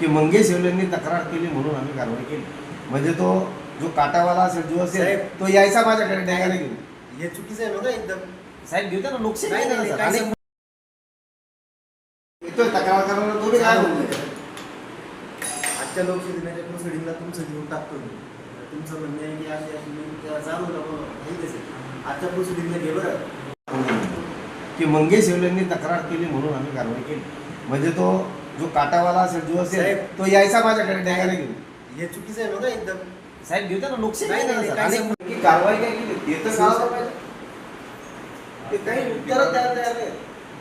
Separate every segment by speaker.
Speaker 1: की मंगेश येवलेंनी तक्रार केली म्हणून आम्ही कारवाई केली. म्हणजे तो जो काटावाला असेल जो असेल
Speaker 2: साहेब.
Speaker 1: तो यायचा माझ्याकडे ढेगाने घेऊन.
Speaker 2: हे चुकीचं आहे बघा एकदम.
Speaker 1: साहेब घेऊ द्या ना लोकशाही
Speaker 2: नाही,
Speaker 1: आहे ना
Speaker 2: नाही,
Speaker 1: सर.
Speaker 2: काय
Speaker 1: आणि
Speaker 2: संबंध?
Speaker 1: येतोय तक्रार करायला तुम्ही काय म्हणताय?
Speaker 2: आजच्या लोकशाही प्रोसिडिंगला तुमचं घेऊन टाकतो मी. तुमचं म्हणणं आहे की अशी अशी मी त्या चालू आजच्या प्रोसिडिंगला घे बरं.
Speaker 1: की मंगेश येवलेंनी तक्रार केली म्हणून आम्ही कारवाई केली. म्हणजे तो जो काटावाला असेल जो असेल
Speaker 2: साहेब.
Speaker 1: तो यायचा माझ्याकडे ढेगाने घेऊन
Speaker 2: हे चुकीचं आहे बघा एकदम
Speaker 1: साहेब घेऊ द्या ना लोकशाही
Speaker 2: नाही, नाही,
Speaker 1: सर.
Speaker 2: काय
Speaker 1: आणि
Speaker 2: संबंध?
Speaker 1: की कारवाई काय केली ते तर कळायला पाहिजे ते काही उत्तर द्यायला तयार नाही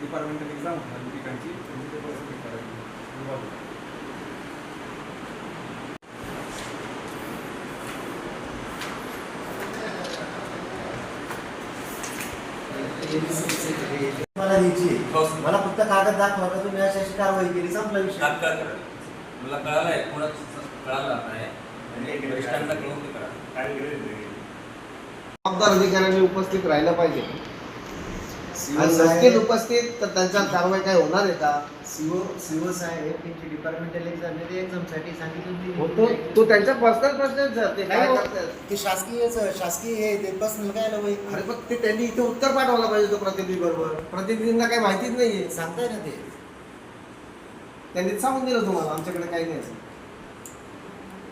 Speaker 3: डिपार्टमेंटल एक्झाम होणार ठिकाणची त्यांची ते परत करायची
Speaker 2: मला द्यायची आहे. मला फक्त कागद दाखवा का तुम्ही अशी अशी कारवाई केली संपला विषय.
Speaker 4: तात्काळ करा. मला कळालं आहे कोणाच कळालं नाही. आणि वरिष्ठांना कळवून ते करा.
Speaker 1: जबाबदार अधिकाऱ्यांनी उपस्थित राहिलं पाहिजे.
Speaker 2: साहेब
Speaker 1: उपस्थित तर त्यांच्यावर कारवाई काय होणार आहे का?
Speaker 2: सीओ सीओ साहेब त्यांची डिपार्टमेंटल एक्झाम आहे एक्झामसाठी सांगितलं
Speaker 1: हो, तो त्यांचा पर्सनल प्रश्न सर. ते काय
Speaker 2: हो. ते शासकीय शासकीय हे ते पर्सनल काय आलं
Speaker 1: अरे पण ते त्यांनी इथे उत्तर पाठवायला पाहिजे तो प्रतिनिधी बरोबर प्रतिनिधींना काही माहितीच नाहीये.
Speaker 2: सांगताय ना ते.
Speaker 1: त्यांनी सांगून दिलं तुम्हाला आमच्याकडे काही नाही. असं.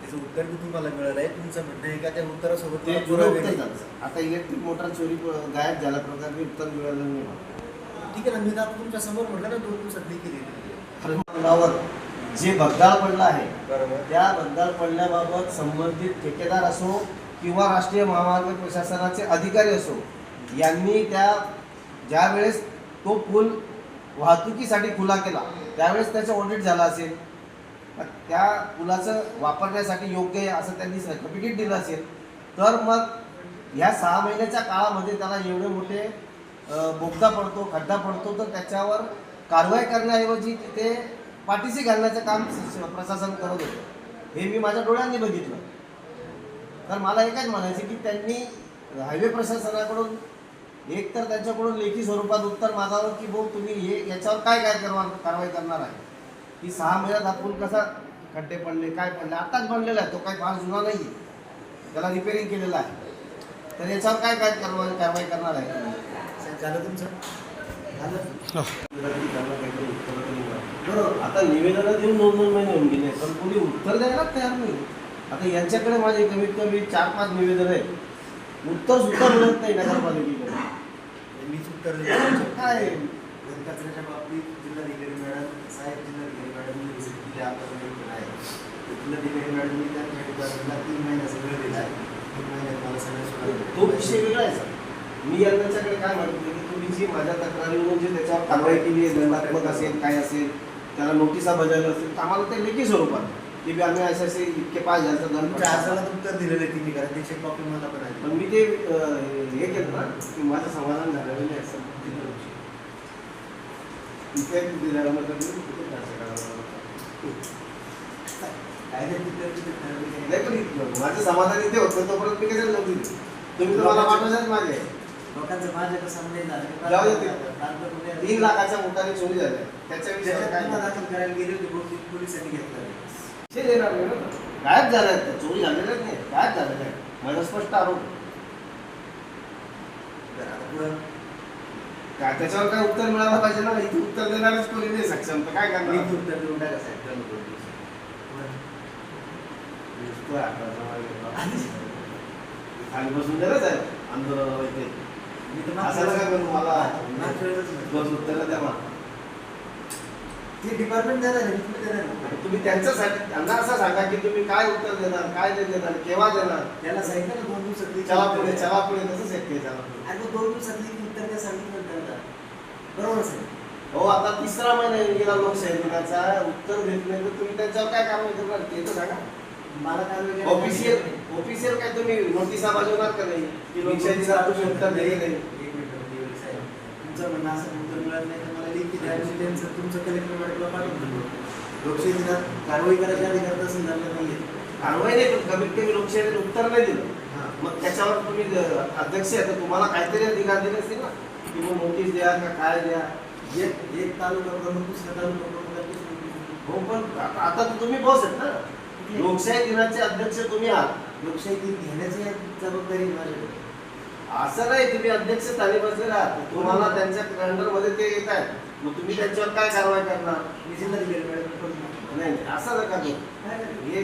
Speaker 2: त्याचं उत्तर बी तुम्हाला मिळालं आहे. तुमचं म्हणणं आहे का? त्या उत्तरासोबत
Speaker 1: ते
Speaker 2: पुरावे नाही.
Speaker 1: झालं. आता इलेक्ट्रिक मोटर चोरी प- गायब झाल्या प्रकारे उत्तर मिळालं नाही
Speaker 2: ठीक आहे ना मी तर आता तुमच्यासमोर म्हटलं ना दोन दिवसात दिली
Speaker 1: फलमानावर जे भगदाळ पडलं आहे
Speaker 2: बरोबर.
Speaker 1: त्या भगदाळ पडल्याबाबत संबंधित ठेकेदार असो किंवा राष्ट्रीय महामार्ग प्रशासनाचे अधिकारी असो यांनी त्या ज्या वेळेस तो पूल वाहतुकीसाठी खुला केला त्यावेळेस त्याचं ऑडिट झालं असेल. त्या पुलाचं वापरण्यासाठी योग्य आहे असं त्यांनी सर्टिफिकेट दिलं असेल तर मग ह्या सहा महिन्याच्या काळामध्ये त्याला एवढे मोठे बोगदा पडतो खड्डा पडतो तर त्याच्यावर कारवाई करण्याऐवजी तिथे पाठीशी घालण्याचं काम प्रशासन करत होतं. हे मी माझ्या डोळ्यांनी बघितलं. तर मला एकच म्हणायचं की त्यांनी हायवे प्रशासनाकडून एक तर त्यांच्याकडून लेखी स्वरूपात उत्तर मागावं की भाऊ तुम्ही हे याच्यावर काय काय करवा कारवाई करणार आहे? की सहा महिन्यात हा पूल कसा खड्डे पडले काय पडले? आत्ताच बनलेला आहे तो काही फार जुना नाही आहे. त्याला रिपेअरिंग केलेलं आहे. तर याच्यावर काय काय कारवाई कारवाई करणार आहे?
Speaker 2: झालं तुमचं?
Speaker 1: बरोबर. आता निवेदनं देऊन दोन दोन महिने होऊन गेले पण कोणी उत्तर द्यायला तयार नाही. आता यांच्याकडे माझे कमीत कमी चार पाच निवेदन आहेत. उत्तर सुद्धा मिळत नाही नगरपालिकेकडे.
Speaker 2: मीच उत्तर दिलं
Speaker 1: काय?
Speaker 2: घनकचऱ्याच्या बाबतीत जिल्हाधिकारी मॅडम साहेब जिल्हाधिकारी मॅडम विजिट केली आपण केलं आहे. जिल्हाधिकारी मॅडमनी त्यांच्या डिपार्टमेंटला तीन महिन्याचा वेळ दिला आहे. तीन महिन्यात मला सगळ्या
Speaker 1: तो विषय वेगळा आहे सर. मी यांच्याकडे काय म्हणतो की तुम्ही जी माझ्या तक्रारीवरून जे त्याच्यावर कारवाई केली आहे दंडात्मक असेल काय असेल त्याला नोटिसा बजावल्या असतील तर आम्हाला ते लेखी स्वरूपात की बी आम्ही असे असे इतके पाच
Speaker 2: तुमच्या
Speaker 1: पडला.
Speaker 2: अर्जाला उत्तर दिलेलं आहे तिन्ही कारण त्याची कॉपी मला पण आहे.
Speaker 1: पण मी ते हे केलं ना की माझं समाधान झालेलं नाही असं
Speaker 2: ते तिथे- तिथे.
Speaker 1: नाही पण इथं माझं समाधान इथे होतं तोपर्यंत मी कशाला नव्हती? तुम्ही तर मला पाठवायच्याच मागे
Speaker 2: लोकांचं माझ्या कसं नाही झालं
Speaker 1: जाऊ दे ते.
Speaker 2: कागद कुठे-
Speaker 1: तीन लाखाच्या मोठाने चोरी झाल्या. त्याच्या विषयावर
Speaker 2: त्याच्यात
Speaker 1: काय
Speaker 2: गुन्हा दाखल करायला गेले होते पोलिसांनी घेतलं
Speaker 1: देणार नाही. गायब झाल्या चोरी झालेल्याच नाही. गायब झालेल्या आहेत माझा स्पष्ट आरोप. काय त्याच्यावर काय उत्तर मिळालं पाहिजे ना? इथे उत्तर देणारच कोणी नाही सक्षम तर काय करणार?
Speaker 2: लेखी उत्तर देऊन टाका साहेब दोन.
Speaker 1: खाली बसून दे ना साहेब आंदोलनाला इथे
Speaker 2: मी तर
Speaker 1: असं नका करू मला. बस उत्तर द्या मला.
Speaker 2: ते डिपार्टमेंट देणार आहे, तुम्ही देणार नाही.
Speaker 1: तुम्ही त्यांच्यासाठी त्यांना असं सांगा की तुम्ही काय उत्तर देणार काय नाही देणार केव्हा देणार?
Speaker 2: त्याला सांगितलं ना दोन दिवसात लेखी
Speaker 1: चला पुढे. चला पुढे कसं आहे चला पुढे
Speaker 2: आणि मग दोन दिवसात लेखी उत्तर द्या सांगितलं त्यांना बरोबर साहेब
Speaker 1: हो आता तिसरा महिना येऊन गेला लोकशाही दिनाचा उत्तर देत नाही तर तुम्ही त्याच्यावर काय कारवाई करणार? ते तर सांगा.
Speaker 2: मला काय
Speaker 1: ऑफिशियल ऑफिशियल काय तुम्ही नोटिसा बजावणार का नाही? की लोकशाही उत्तर दिले नाही
Speaker 2: एक मिनिट देवरी साहेब. तुमचं म्हणणं असं उत्तर मिळत नाही. तर मला लेखी द्या आणि त्यांचं तुमचं कलेक्टर मॅडमला पाठवून लोकशाही दिनात कारवाई करायच्या अधिकार तसं झालं नाहीये.
Speaker 1: कारवाई नाही पण कमीत कमी लोकशाही उत्तर नाही दिलं.
Speaker 2: हां.
Speaker 1: मग त्याच्यावर तुम्ही अध्यक्ष आहे तर तुम्हाला काहीतरी अधिकार दिले असतील ना? नोटीस द्या का काय द्या?
Speaker 2: एक एक तालुका प्रमुख दुसऱ्या तालुका प्रमुखांची
Speaker 1: हो पण आता तुम्ही बॉस आहेत ना. लोकशाही दिनाचे अध्यक्ष तुम्ही आहात.
Speaker 2: लोकशाही दिन घेण्याची जबाबदारी माझ्याकडे
Speaker 1: असं नाही तुम्ही अध्यक्ष स्थानी बसलेला आहात. तुम्हाला त्यांच्या कॅलेंडरमध्ये ते येत आहेत. मग तुम्ही त्यांच्यावर काय कारवाई करणार?
Speaker 2: मी जिल्हाधिकारी मॅडम
Speaker 1: नाही नाही, असं नका करू.
Speaker 2: हे